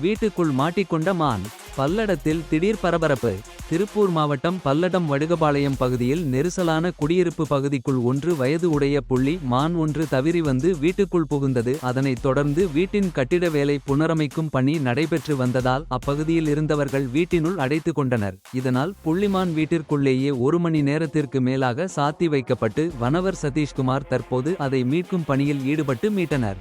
வீட்டுக்குள் மாட்டிக்கொண்ட மான் பல்லடத்தில் திடீர் பரபரப்பு. திருப்பூர் மாவட்டம் பல்லடம் வடுகபாளையம் பகுதியில் நெரிசலான குடியிருப்பு பகுதிக்குள் ஒன்று வயது உடைய புள்ளி மான் ஒன்று தவிரி வந்து வீட்டுக்குள் புகுந்தது. அதனைத் தொடர்ந்து வீட்டின் கட்டிட வேலை புனரமைக்கும் பணி நடைபெற்று வந்ததால் அப்பகுதியில் இருந்தவர்கள் வீட்டினுள் அடைத்து கொண்டனர். இதனால் புள்ளிமான் வீட்டிற்குள்ளேயே ஒரு மணி நேரத்திற்கு மேலாக சாத்தி வைக்கப்பட்டு வனவர் சதீஷ்குமார் தற்போது அதை மீட்கும் பணியில் ஈடுபட்டு மீட்டனர்.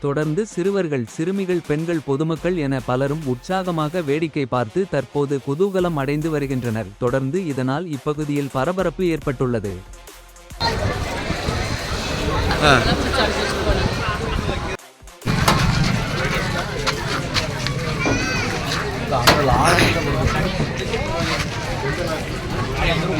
தொடர்ந்து சிறுவர்கள் சிறுமிகள் பெண்கள் பொதுமக்கள் என பலரும் உற்சாகமாக வேடிக்கை பார்த்து தற்போது குதூகலம் அடைந்து வருகின்றனர். தொடர்ந்து இதனால் இப்பகுதியில் பரபரப்பு ஏற்பட்டுள்ளது.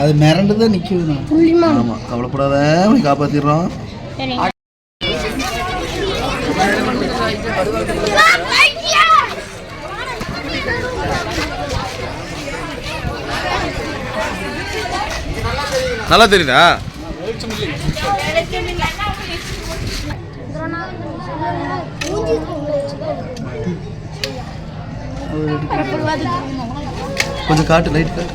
அது மிரண்டு தான் நிற்குது புள்ளிமா. ஆமா கவலைப்படாத உன்னை காப்பாத்திடுறோம். சரி நல்லா தெரியுதா? கொஞ்சம் காட்டு லைட் காட்டு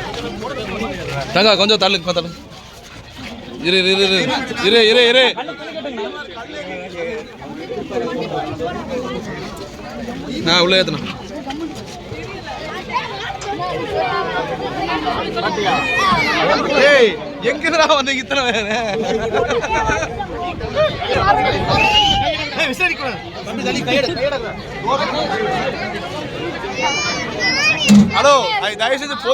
தங்க கொஞ்சம் தள்ளு கொஞ்சம் தள்ளு. இரு இரு இரு இரு. இரு இரு இரு. நான் உள்ள ஏத்தணும். ஏய் எங்கடா வந்து இத்தனை ஹலோ தயவு செஞ்சு போ